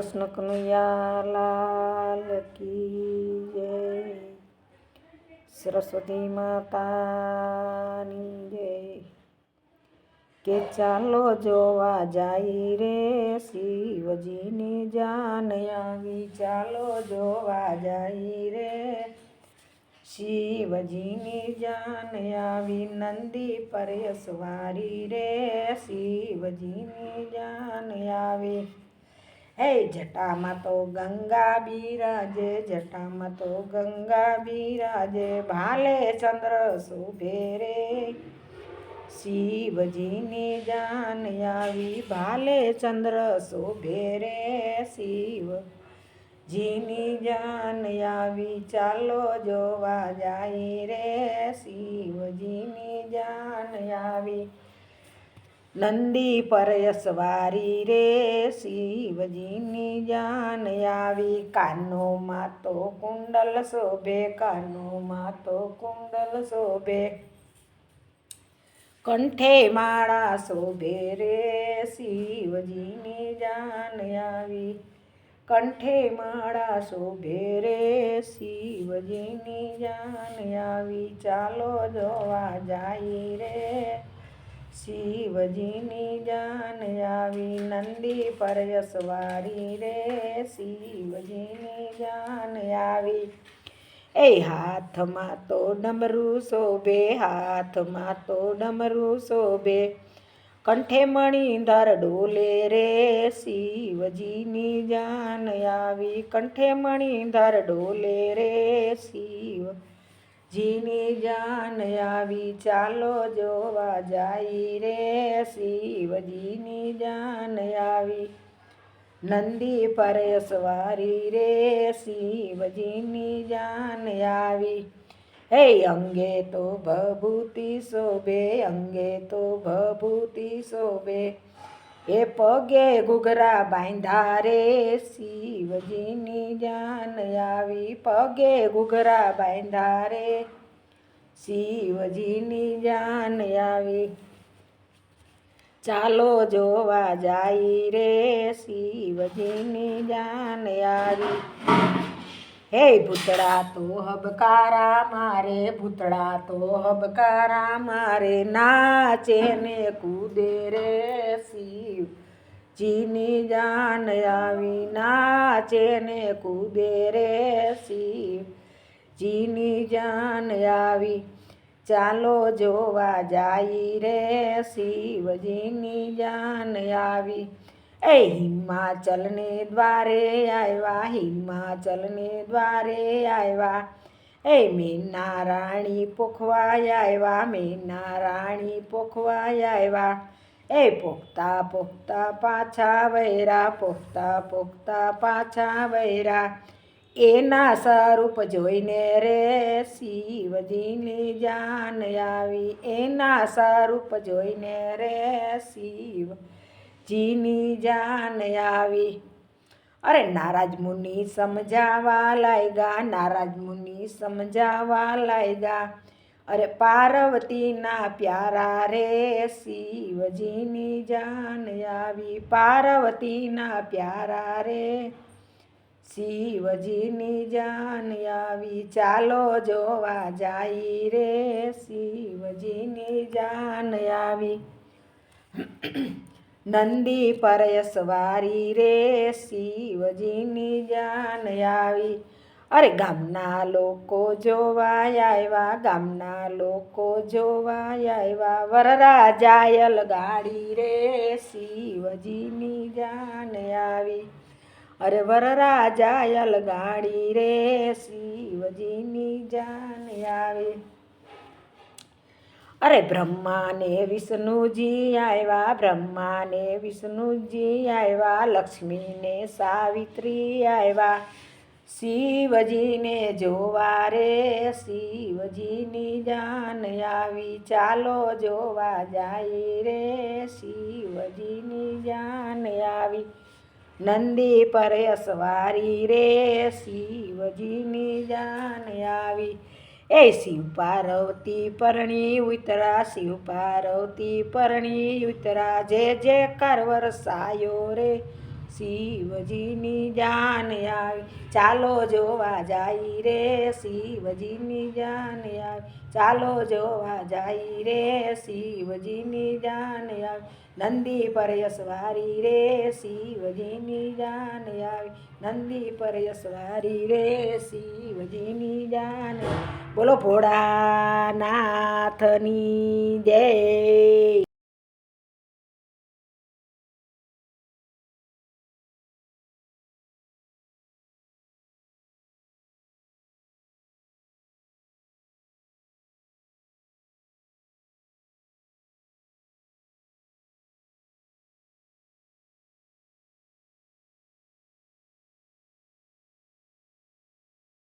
કૃષ્ણ કનૈયાલાલ કી જય સરસ્વતી માતાની જય. કે ચાલો જોવા જાય રે શિવજીની જાન આવી. ચાલો જોવા જાય રે શિવજીની જાન આવી. નંદી પર સવારી રે શિવજીની જાન આવી. હે જટામાં તો ગંગા બિરાજે, જટામાં તો ગંગા બિરાજે, ભાલે ચંદ્ર શુભે રે. શિવજીની જાન આવી, ભાલે ચંદ્ર શોભે રે. શિવ જીની જાન આવી, ચાલો જોવા જાય રે. શિવજીની જાન આવી નંદી પરયસવારી રે, શિવજીની જાન આવી. કાનોમાં તો કુંડલ શોભે, કાનોમાં તો કુંડલ શોભે. કંઠે માળા શોભે રે, શિવજીની જાન આવી. કંઠે માળા શોભે રે, શિવજીની જાન આવી. ચાલો જોવા જાય રે. શિવજીની જાન આવી નંદી પરયસવારી રે. શિવજીની જાન આવી. એ હાથમાં તો ડમરું શોભે, હાથમાં તો ડમરું શોભે. કંઠે મણિધર ડોલે રે. શિવજીની જાન આવી, કંઠે મણિધર ડોલે રે. શિવ જીની જાન આવી ચાલો જોવા જાય રે. શિવજીની જાન આવી નંદી પરેશવારી રે. શિવજીની જાન આવી. હે અંગે તો ભભૂતિ શોભે, અંગે તો ભભૂતિ શોભે. એ પગે ઘૂઘરા બાંધા રે, શિવજીની જાન આવી પગે ઘૂઘરા બાંધા રે, શિવજીની જાન આવી. ચાલો જોવા જાય રે, શિવજીની જાન આવી. હે ભૂતળા, તો હબકારા મારે, ભૂતળા, તો હબકારા મારે નાચે ને કૂદે રે શિવ. જીની જાન આવી નાચે ને કૂદે રે શિવ. જીની જાન આવી, ચાલો જોવા જાય રે શિવજીની જાન આવી એ હિમાચલને દ્વારે આવ્યા, હિમાચલને દ્વારે આવ્યા. એ મેના રાણી પોખવાય આવ્યા મેના રાણી પોખવાય આવ્યા. એ પોખતા પોખતા પાછા વૈરા, પોખતા પોખતા પાછા વૈરા. એના સ્વરૂપ જોઈને રે શિવજીની જાન આવી. એના સ્વરૂપ જોઈને રે શિવ જીની જાન આવી. અરે નારાજ મુનિ સમજાવા લાગ્યા નારાજ મુનિ સમજાવા લાગ્યા અરે પાર્વતીના પ્યારા રે શિવજીની જાન આવી. પાર્વતીના પ્યારા રે શિવજીની જાન આવી. ચાલો જોવા જાય રે શિવજીની જાન આવી. નંદી પરયસવારી રે, શિવજીની જાન આવી. અરે ગામના લોકો જોવા આવ્યા, ગામના લોકો જોવા આવ્યા. વરરાજાયલ ગાડી રે, શિવજીની જાન આવી. અરે વરરાજાયલ ગાડી રે, શિવજીની જાન આવી. અરે બ્રહ્માને વિષ્ણુજી આવ્યા, બ્રહ્માને વિષ્ણુજી આવ્યા, લક્ષ્મીને સાવિત્રી આવ્યા. શિવજીને જોવા રે, શિવજીની જાન આવી. ચાલો જોવા જાય રે, શિવજીની જાન આવી. નંદી પર સવારી રે, શિવજીની જાન આવી. એ શિવ પાર્વતી પરણી ઉતરા શિવ પાર્વતી પરણી ઉતરા જે જે કર વરસાયો રે. શિવજીની જાન આવી. ચાલો જોવા જાય રે શિવજીની જાન આવી. ચાલો જોવા જાય રે શિવજીની જાન આવી. નંદી પર યસવારી રે શિવજીની જાન આવી. નંદી પર યસવારી રે શિવજીની જાન બોલો ભોળાનાથની જય.